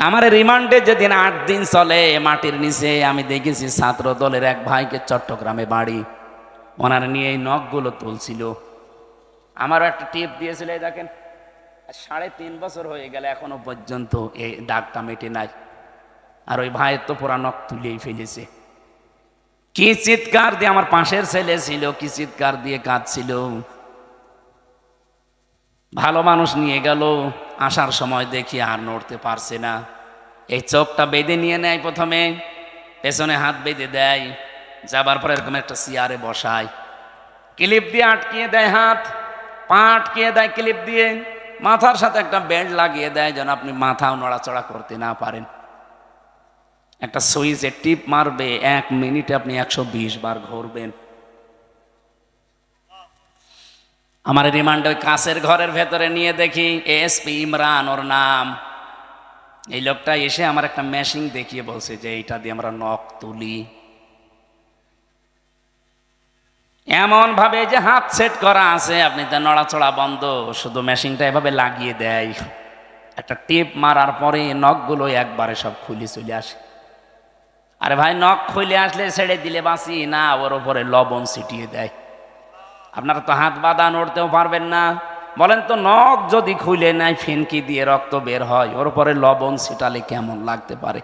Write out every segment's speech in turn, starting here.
আমার রিমান্ডে যেদিন আট দিন চলে মাটির নিচে, আমি দেখেছি ছাত্র দলের এক ভাইকে চট্টগ্রামে বাড়ি। ওনার নিয়ে এই নখগুলো তুলছিল। আমারও একটা টিপ দিয়েছিল, এই দেখেন, সাড়ে তিন বছর হয়ে গেলে, এখনও পর্যন্ত এই দাগটা মেটে নাই। আর ওই ভাইয়ের তো পুরা নখ তুলেই ফেলেছে। কি চিৎকার দিয়ে আমার পাশের ছেলে ছিল, কি চিৎকার দিয়ে কাঁদছিল। ভালো মানুষ নিয়ে গেল। আসার সময় দেখি আর নড়তে পারছে না। এই চোখটা বেঁধে নিয়ে নেয় প্রথমে, পেছনে হাত বেঁধে দেয়, যাবার পর এরকম একটা চেয়ারে বসায়। ক্লিপ দিয়ে আটকিয়ে দেয় হাত, পা আটকিয়ে দেয় ক্লিপ দিয়ে, মাথার সাথে একটা বেল্ট লাগিয়ে দেয় যেন আপনি মাথাও নড়াচড়া করতে না পারেন। একটা সুইচে টিপ মারবে, এক মিনিটে আপনি একশো বিশ বার ঘুরবেন। আমার রিমান্ড ওই কাছের ঘরের ভেতরে নিয়ে দেখি এসপি ইমরান ওর নাম। এই লোকটা এসে আমার একটা মেশিন দেখিয়ে বলছে যে এইটা দিয়ে আমরা নখ তুলি। এমন ভাবে যে হাত সেট করা আছে, আপনি তো নড়াচড়া বন্ধ, শুধু মেশিনটা এভাবে লাগিয়ে দেয়। একটা টিপ মারার পরে নখগুলো একবারে সব খুলে চলে আসে। আরে ভাই, নখ খুলে আসলে ছেড়ে দিলে বাঁচি না, ওর ওপরে লবণ ছিটিয়ে দেয়। আপনারা তো হাত বাঁধা নড়তেও পারবেন না। বলেন তো, নখ যদি খুলে নেয়, ফিনকি দিয়ে রক্ত বের হয়, ওর পরে লবণ ছিটালে কেমন লাগতে পারে?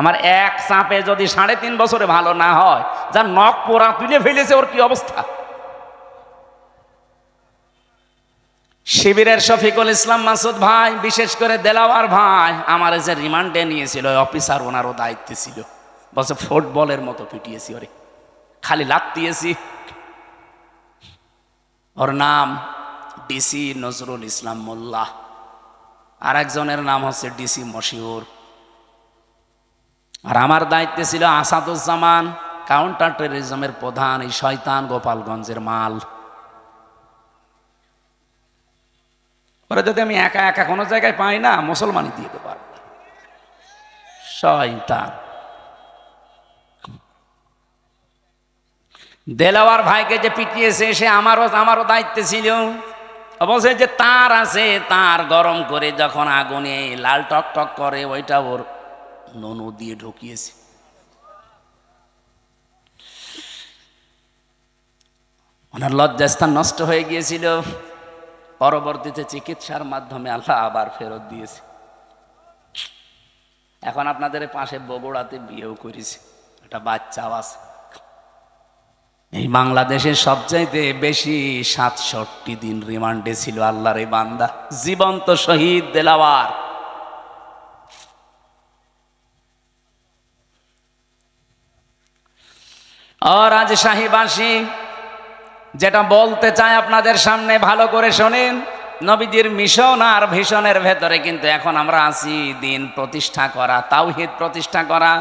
আমার এক চাপে যদি সাড়ে তিন বছরে ভালো না হয়, যার নখ পোড়া তুলে ফেলেছে, ওর কি অবস্থা? শিবিরের শফিকুল ইসলাম মাসুদ ভাই, বিশেষ করে দেলাওয়ার ভাই, আমার যে রিমান্ডে নিয়েছিল অফিসার ওনারও দায়িত্বে ছিল। বলছে, ফুটবলের মতো পিটিয়েছি ওরে। খালি লাত দিয়েছি ওর নাম ডিসি নজরুল ইসলাম মোল্লা। আর একজনের নাম হচ্ছে ডিসি মশিউর। আর আমার দায়িত্বে ছিল আসাদুজ্জামান কাউন্টার টেরোরিজমের প্রধান এই শয়তান গোপালগঞ্জের মাল। পরে যদি আমি একা একা কোনো জায়গায় পাই না, মুসলমানই দিয়ে দেবো। শয়তান। দেলাওয়ার ভাইকে যে পিটিয়েছে, সে আমারও আমারও দায়িত্বে ছিল। অবশ্যই যে তার আছে, তার গরম করে যখন আগুনে লাল টক টক করে, ওইটা ওর ননু দিয়ে ঢুকিয়েছে। ওনার লজ্জাস্থান নষ্ট হয়ে গিয়েছিল। পরবর্তীতে চিকিৎসার মাধ্যমে আল্লাহ আবার ফেরত দিয়েছে। এখন আপনাদের পাশে বগুড়াতে বিয়েও করেছে। একটা বাচ্চাও আছে। এই বাংলাদেশের সবচাইতে বেশি সাতষট্টি দিন রিমান্ডে ছিল আল্লাহর এই বান্দা। জীবন্ত শহীদ দেলাওয়ার। ও রাজশাহীবাসী যেটা বলতে চাই আপনাদের সামনে, ভালো করে শোনেন, নবীজির মিশন আর ভীষণের ভেতরে কিন্তু এখন আমরা আছি দিন প্রতিষ্ঠা করা, তাওহিদ প্রতিষ্ঠা করা,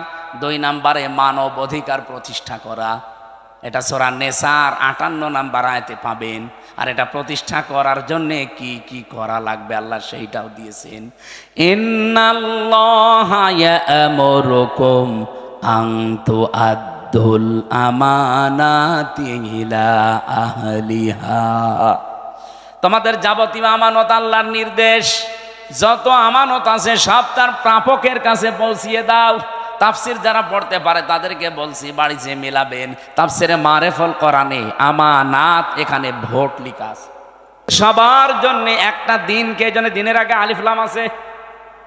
দুই নাম্বারে মানব অধিকার প্রতিষ্ঠা করা। এটা সোরা নেসার আটান্ন নাম্বার আয়তে পাবেন। আর এটা প্রতিষ্ঠা করার জন্য কি কি করা লাগবে? আল্লাহ সেইটাও দিয়েছেন। তোমাদের যাবতীয় আমানত আল্লাহর নির্দেশ, যত আমানত আছে সব তার প্রাপকের কাছে পৌঁছিয়ে দাও। তাফসির যারা পড়তে পারে, তাদেরকে বলছি, বাড়ি বাড়িতে মেলাবেন, তাফসিরে মারেফল করানে আমানাত এখানে ভোট আছে। সবার জন্য একটা দিনকে জন্য দিনের আগে আলিফলাম আছে?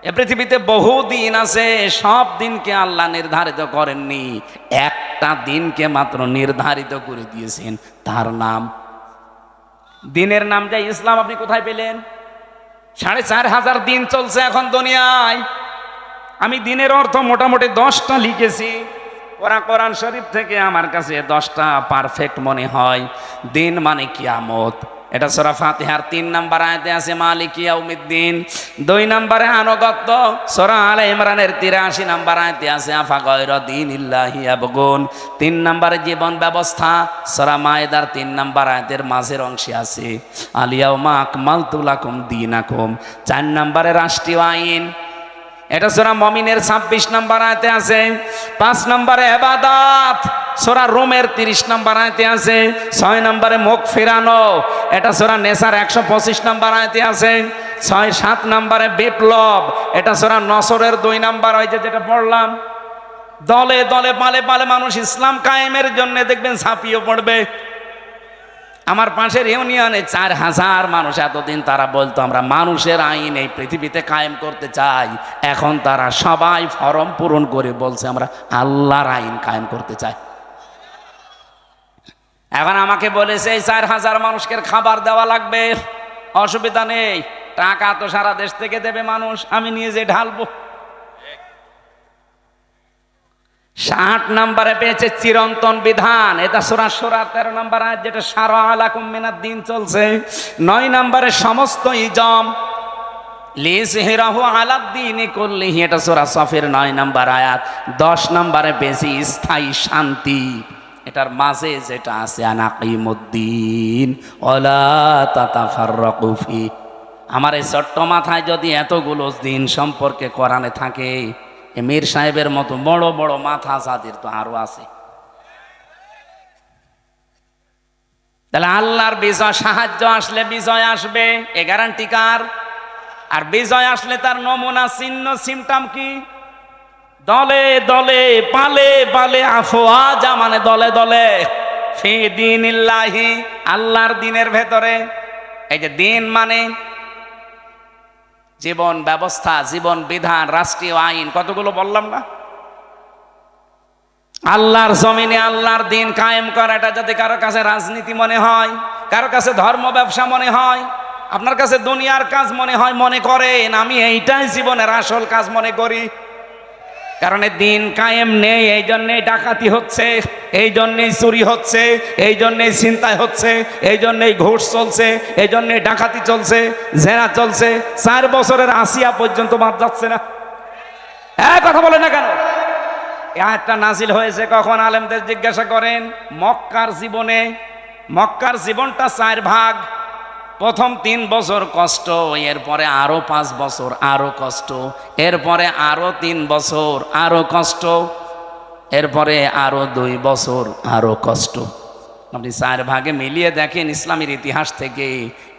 এ পৃথিবীতে বহু দিন আছে, সব দিনকে আল্লাহ নির্ধারিত করেননি। একটা দিনকে মাত্র নির্ধারিত করে দিয়েছেন, তার নাম। দিনের নাম যা ইসলাম আপনি কোথায় পেলেন? সাড়ে চার হাজার দিন চলছে এখন দুনিয়ায়। আমি দিনের অর্থ মোটামুটি দশটা লিখেছি। ওরা কোরআন শরীফ থেকে আমার কাছে দশটা পারফেক্ট মনে হয়। দিন মানে কিয়ামত। এটা সোরা ফাতিহার তিন নাম্বার আয়তে আছে, মালিক ইয়াউমিদ্দিন। দুই নম্বরে আনুগত্য, সোরা আলে ইমরানের তিরাশি নাম্বার আয়তে আছে, আফা গয়র দিন ইল্লাহি আবগুন। তিন নম্বরে জীবন ব্যবস্থা, সোরা মায়েদার তিন নাম্বার আয়তের মাঝের অংশে আছে। আলিয়াউমা আকমাল তুলাকুম দিন আকুম চার নম্বরে রাষ্ট্রীয় আইন এটা সোরা মমিনের ছাব্বিশ নম্বর আয়তে আছে। পাঁচ নম্বরে এবাদাত, সোরা রোমের তিরিশ নম্বর আয়তে আছে। ছয় নম্বরে মুখ ফেরানো, এটা সোরা নেশার একশো পঁচিশ নম্বর আয়তে আছে। ছয়, সাত নাম্বারে বিপ্লব, এটা সোরা নসরের দুই নাম্বার হয় যে যেটা পড়লাম। দলে দলে পালে পালে মানুষ ইসলাম কায়েমের জন্য দেখবেন ছাপিয়ে পড়বে। আমার পাশের ইউনিয়নে চার হাজার মানুষ এতদিন তারা বলতো, আমরা মানুষের আইন এই পৃথিবীতে কায়েম করতে চাই। এখন তারা সবাই ফরম পূরণ করে বলছে, আমরা আল্লাহর আইন কায়েম করতে চাই। এখন আমাকে বলেছে, এই চার হাজার মানুষকে খাবার দেওয়া লাগবে। অসুবিধা নেই। টাকা তো সারা দেশ থেকে দেবে মানুষ। আমি নিয়ে যে ঢালবো। ষাট নাম্বারে পেয়েছে চিরন্তন বিধান। এটা সোরা সোরা তেরো নাম্বার আয়াত যেটা, সারা আলাকুম মিনার দিন চলছে। নয় নাম্বারে সমস্ত ইজম। এটা সোরা সফের নয় আয়াত। দশ স্থায়ী শান্তি। এটার মাঝে যেটা আছে আমার এই ছোট্ট মাথায় যদি এতগুলো দিন সম্পর্কে কোরআনে থাকে মীর সাহেবের মতো বড় বড় মাথা যাদের তো আরও আছে। তাহলে আল্লাহর বিজয়, সাহায্য আসলে বিজয় আসবে, এ গ্যারান্টি কার? আর বিজয় আসলে তার নমুনা, চিহ্ন সিমটাম কি? দলে দলে, পালে পালে আফওয়াজা মানে দলে দলে। দিন আল্লাহর দিনের ভেতরে। এই যে দিন মানে জীবন ব্যবস্থা, জীবন বিধান, রাষ্ট্রীয় আইন, কতগুলো বললাম না? আল্লাহর জমিনে আল্লাহর দিন কায়েম করা, এটা যদি কারও কাছে রাজনীতি মনে হয়, কারও কাছে ধর্ম ব্যবসা মনে হয়, আপনার কাছে দুনিয়ার কাজ মনে হয়, মনে করেন, আমি এইটাই জীবনের আসল কাজ মনে করি। কারণ দিন কায়েম নেই, এই জন্যেই ডাকাতি হচ্ছে, এই জন্যেই চুরি হচ্ছে, এই জন্যেই চিন্তায় হচ্ছে, এই জন্যেই ঘুষ চলছে, এই জন্যেই ডাকাতি চলছে, জেনা চলছে, চার বছরের আসিয়া পর্যন্ত বাদ যাচ্ছে না। হ্যাঁ কথা বলে না কেন? এ আয়াতটা নাজিল হয়েছে কখন? আলেমদের জিজ্ঞাসা করেন, মক্কার জীবনে, মক্কার জীবনটা চার ভাগ প্রথম তিন বছর কষ্ট, এরপরে আরও পাঁচ বছর, আরও কষ্ট, এরপরে আরও তিন বছর, আরও কষ্ট, এরপরে আরও দুই বছর, আরও কষ্ট। আপনি চার ভাগে মিলিয়ে দেখেন ইসলামের ইতিহাস থেকে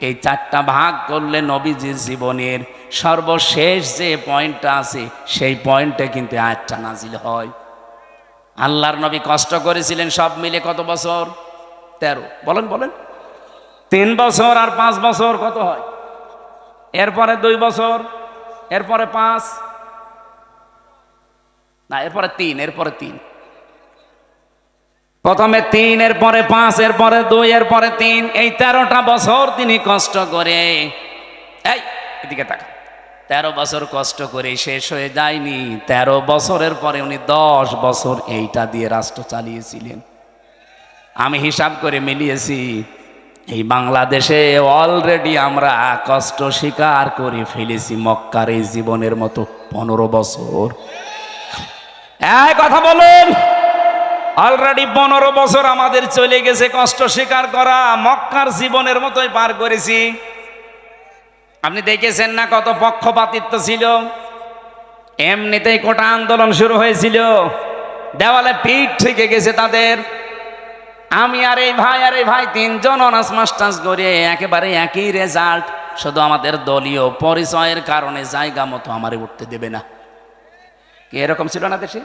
এই চারটা ভাগ করলে নবীজির জীবনের সর্বশেষ যে পয়েন্টটা আছে, সেই পয়েন্টে কিন্তু আয়াতটা নাজিল হয়। আল্লাহর নবী কষ্ট করেছিলেন সব মিলে কত বছর? তেরো। বলেন বলেন। তিন বছর আর পাঁচ বছর কত হয়? এরপরে দুই বছর, এরপরে পাঁচ। না, এরপরে তিন এরপরে তিন। প্রথমে তিন এর পরে পাঁচ এর পরে দুই এর পরে তিন। এই তেরোটা বছর তিনি কষ্ট করে, এই, এদিকে তাকা তেরো বছর কষ্ট করে শেষ হয়ে যায়নি। তেরো বছরের পরে উনি দশ বছর এইটা দিয়ে রাষ্ট্র চালিয়েছিলেন। আমি হিসাব করে মিলিয়েছি এই বাংলাদেশে অলরেডি আমরা কষ্ট স্বীকার করে ফেলেছি মক্কার এই জীবনের মতো পনেরো বছর। এই কথা বলুন। অলরেডি পনেরো বছর আমাদের চলে গেছে কষ্ট স্বীকার করা, মক্কার জীবনের মতোই পার করেছি। আপনি দেখেছেন না কত পক্ষপাতিত্ব ছিল? এমনিতেই কোটা আন্দোলন শুরু হয়েছিল। দেওয়ালে পিঠ থেকে গেছে তাদের। আমি আর এই ভাই আর এই ভাই তিনজন অনার্স মাস্টার্স করে একেবারে একই রেজাল্ট। শুধু আমাদের দলীয় পরিচয়ের কারণে জায়গা মতো আমারে উঠতে দেবে না। কি এরকম ছিল না দেশে?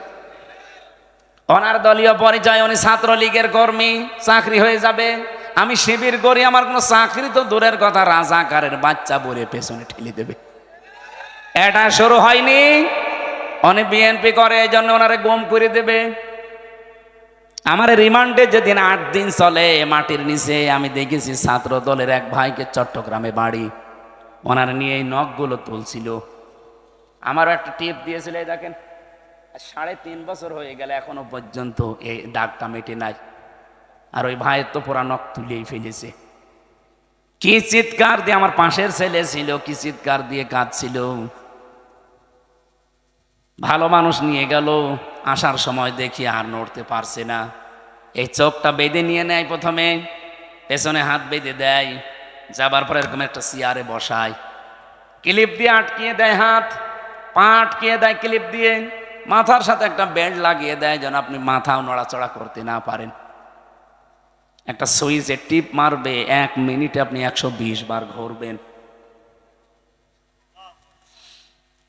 ওনার দলীয় পরিচয়, উনি ছাত্রলীগের কর্মী, চাকরি হয়ে যাবে। আমি শিবির করি, আমার কোনো চাকরি তো দূরের কথা, রাজাকারের বাচ্চা বলে পেছনে ঠেলে দেবে। এটা শুরু হয়নি। অনেক বিএনপি করে এই জন্য ওনারে গুম করে দেবে। আমার রিমান্ডে যেদিন আট দিন চলে মাটির নিচে, আমি দেখেছি ছাত্র দলের এক ভাইকে চট্টগ্রামে বাড়ি। ওনার নিয়ে এই নখগুলো তুলছিল। আমারও একটা টিপ দিয়েছিল, এই দেখেন, সাড়ে তিন বছর হয়ে গেলে, এখনও পর্যন্ত এই দাগটা মেটে নাই। আর ওই ভাইয়ের তো পুরা নখ তুলেই ফেলেছে। কি চিৎকার দিয়ে আমার পাশের ছেলে ছিল, কি চিৎকার দিয়ে কাঁদছিল। ভালো মানুষ নিয়ে গেল। আসার সময় দেখি আর নড়তে পারছে না। এই চোখটা বেঁধে নিয়ে নেয় প্রথমে, পেছনে হাত বেঁধে দেয়, যাবার পরে এরকম একটা চেয়ারে বসায়। ক্লিপ দিয়ে আটকিয়ে দেয় হাত, পা আটকিয়ে দেয় ক্লিপ দিয়ে, মাথার সাথে একটা বেল্ট লাগিয়ে দেয় যেন আপনি মাথাও নড়াচড়া করতে না পারেন। একটা সুইচে টিপ মারবে, এক মিনিটে আপনি একশো বিশ বার ঘুরবেন।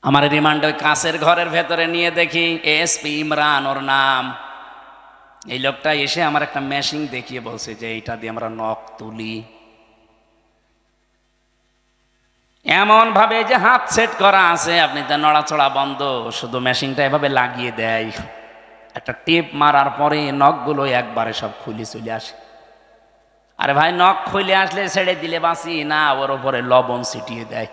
আমার রিমান্ড ওই কাঁচের ঘরের ভেতরে নিয়ে দেখি এসপি ইমরান ওর নাম। এই লোকটা এসে আমার একটা মেশিন দেখিয়ে বলছে যে এইটা দিয়ে আমরা নখ তুলি। এমন ভাবে যে হাত সেট করা আছে, আপনি তো নড়াচড়া বন্ধ, শুধু মেশিনটা এভাবে লাগিয়ে দেয়। একটা টিপ মারার পরে নখগুলো একবারে সব খুলে চলে আসে। আরে ভাই, নখ খুলে আসলে ছেড়ে দিলে বাঁচি না, ওর ওপরে লবণ ছিটিয়ে দেয়।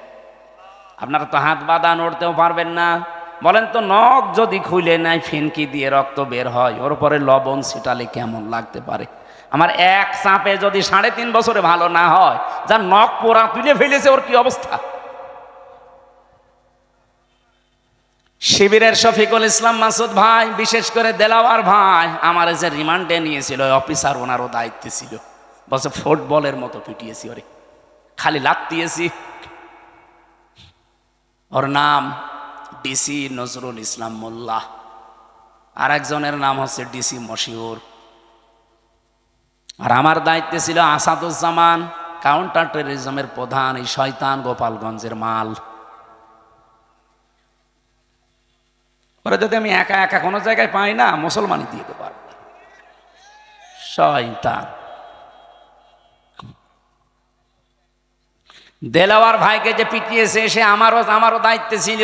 আপনারা তো হাত বাঁধা নড়তেও পারবেন না। বলেন তো, নখ যদি খুলে নেয়, ফিনকি দিয়ে রক্ত বের হয়, ওর পরে লবণ ছিটালে কেমন লাগতে পারে? আমার এক চাপে যদি সাড়ে তিন বছরে ভালো না হয়, যার নখ পোড়া তুলে ফেলেছে, ওর কি অবস্থা? শিবিরের শফিকুল ইসলাম মাসুদ ভাই, বিশেষ করে দেলাওয়ার ভাই, আমার যে রিমান্ডে নিয়েছিল অফিসার ওনারও দায়িত্বে ছিল। বলছে, ফুটবলের মতো পিটিয়েছি ওরে। খালি লাত দিয়েছি। ওর নাম ডিসি নজরুল ইসলাম মোল্লা। আর একজনের নাম হচ্ছে ডিসি মশিউর। আর আমার দায়িত্বে ছিল আসাদুজ্জামান কাউন্টার টেরিজমের প্রধান এই শয়তান গোপালগঞ্জের মাল। ওরা যদি আমি একা একা কোনো জায়গায় পাই না, মুসলমানই দিয়ে দেবো শয়তান। দেলাওয়ার ভাইকে যে পিটিয়েছে, সে আমারও আমারও দায়িত্বে ছিল।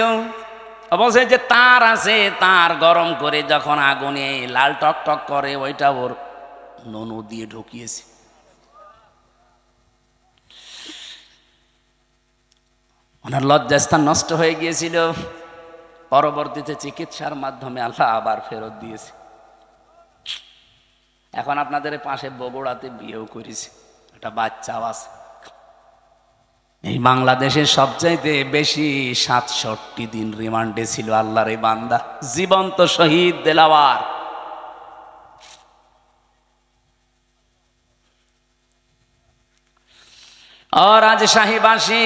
বলছে যে, তার আছে, তার গরম করে যখন আগুনে লাল টক টক করে, ওইটা ওর ননু দিয়ে ঢুকিয়েছে। ওনার লজ্জাস্থান নষ্ট হয়ে গিয়েছিল। পরবর্তীতে চিকিৎসার মাধ্যমে আল্লাহ আবার ফেরত দিয়েছে। এখন আপনাদের পাশে বগুড়াতে বিয়েও করেছে। একটা বাচ্চাও আছে। এই বাংলাদেশের সবচাইতে বেশি সাতষট্টি দিন রিমান্ডে ছিল আল্লাহর এই বান্দা। জীবন্ত শহীদ দেলাওয়ার। ও রাজশাহীবাসী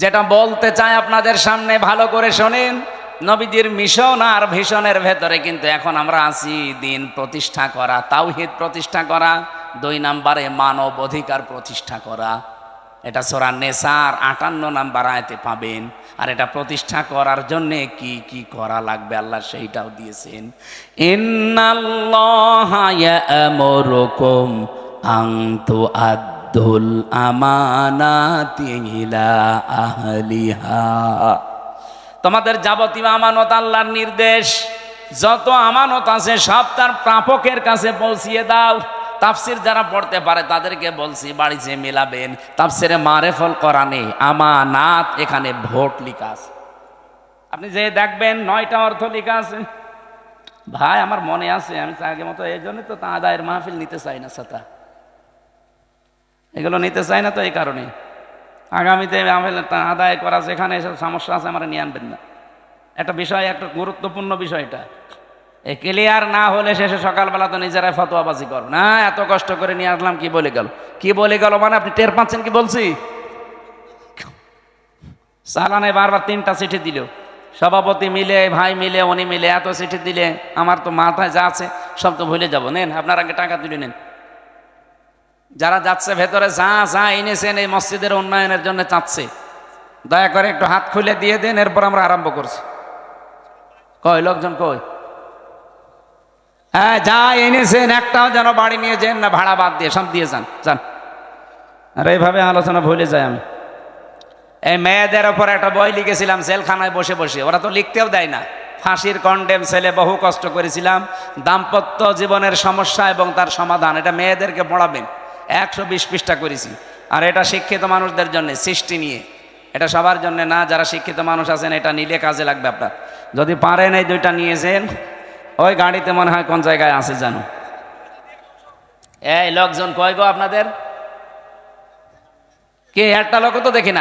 যেটা বলতে চাই আপনাদের সামনে, ভালো করে শোনেন, নবীজির মিশন আর ভীষণের ভেতরে কিন্তু এখন আমরা আছি দিন প্রতিষ্ঠা করা, তাওহিদ প্রতিষ্ঠা করা, দুই নাম্বারে মানব অধিকার প্রতিষ্ঠা করা। এটা সোরা নেসার আটান্ন নাম্বার আয়তে পাবেন। আর এটা প্রতিষ্ঠা করার জন্য কি কি করা লাগবে? আল্লাহ সেইটাও দিয়েছেন। ইন্নাল্লাহুকুম আংতু আদুল আহলিহা। তোমাদের যাবতীয় আমানত আল্লাহর নির্দেশ, যত আমানত আছে সব তার প্রাপকের কাছে পৌঁছিয়ে দাও। তাফসির যারা পড়তে পারে, তাদেরকে বলছি বাড়িতে মেলাবেন, তাফসিরে মারেফল করানে আমানাত এখানে ভোট লিখা আছে। আপনি যে দেখবেন, নয়টা অর্থ লিখা আছে। ভাই, আমার মনে আছে, আমি আগে মতো, এই জন্য তো তা আদায়ের মাহফিল নিতে চাই না সাতা এগুলো নিতে চাই না তো এই কারণে। আগামীতে আদায় করা যেখানে এসব সমস্যা আছে, আমার নিয়ে আনবেন না। একটা বিষয়, একটা গুরুত্বপূর্ণ বিষয় এটা। ক্লিয়ার না হলে শেষে সকালবেলা তো নিজেরাই ফতোয়াবাজি করো না, এত কষ্ট করে নিয়ে আসলাম, কি বলে গেল? কি বলে গেল মানে আপনি টের পাচ্ছেন কি বলছি? সালানে বারবার তিনটা চিঠি দিল। সভাপতি মিলে, ভাই মিলে, উনি মিলে, এত চিঠি দিলে আমার তো মাথায় যা আছে সব তো ভুলে যাব। নেন, আপনার আগে টাকা তুলে নেন। যারা যাচ্ছে ভেতরে, যা যা এনেছেন এই মসজিদের উন্নয়নের জন্য চাচ্ছে। দয়া করে একটু হাত খুলে দিয়ে দেন, এরপর আমরা আরম্ভ করছি। কয়, লোকজন কই হ্যাঁ যা এনেছেন, একটাও যেন বাড়ি নিয়ে যান না, ভাড়া বাদ দিয়ে সব দিয়ে যান যান। আর এইভাবে আলোচনা ভুলে যাই আমি। এই মেয়েদের ওপর একটা বই লিখেছিলাম সেলখানায় বসে বসে। ওরা তো লিখতেও দেয় না। ফাঁসির কন্ডেম ছেলে বহু কষ্ট করেছিলাম। দাম্পত্য জীবনের সমস্যা এবং তার সমাধান, এটা মেয়েদেরকে পড়াবেন। একশো বিশ পৃষ্ঠা করেছি। আর এটা শিক্ষিত মানুষদের জন্য, সৃষ্টি নিয়ে। এটা সবার জন্য না, যারা শিক্ষিত মানুষ আছেন, এটা নিলে কাজে লাগবে আপনার। যদি পারেন এই দুইটা নিয়েছেন ওই গাড়িতে মনে হয় কোন জায়গায় আছে জানো? এই লোকজন কয় গো আপনাদের? কে, একটা লোক তো দেখি না।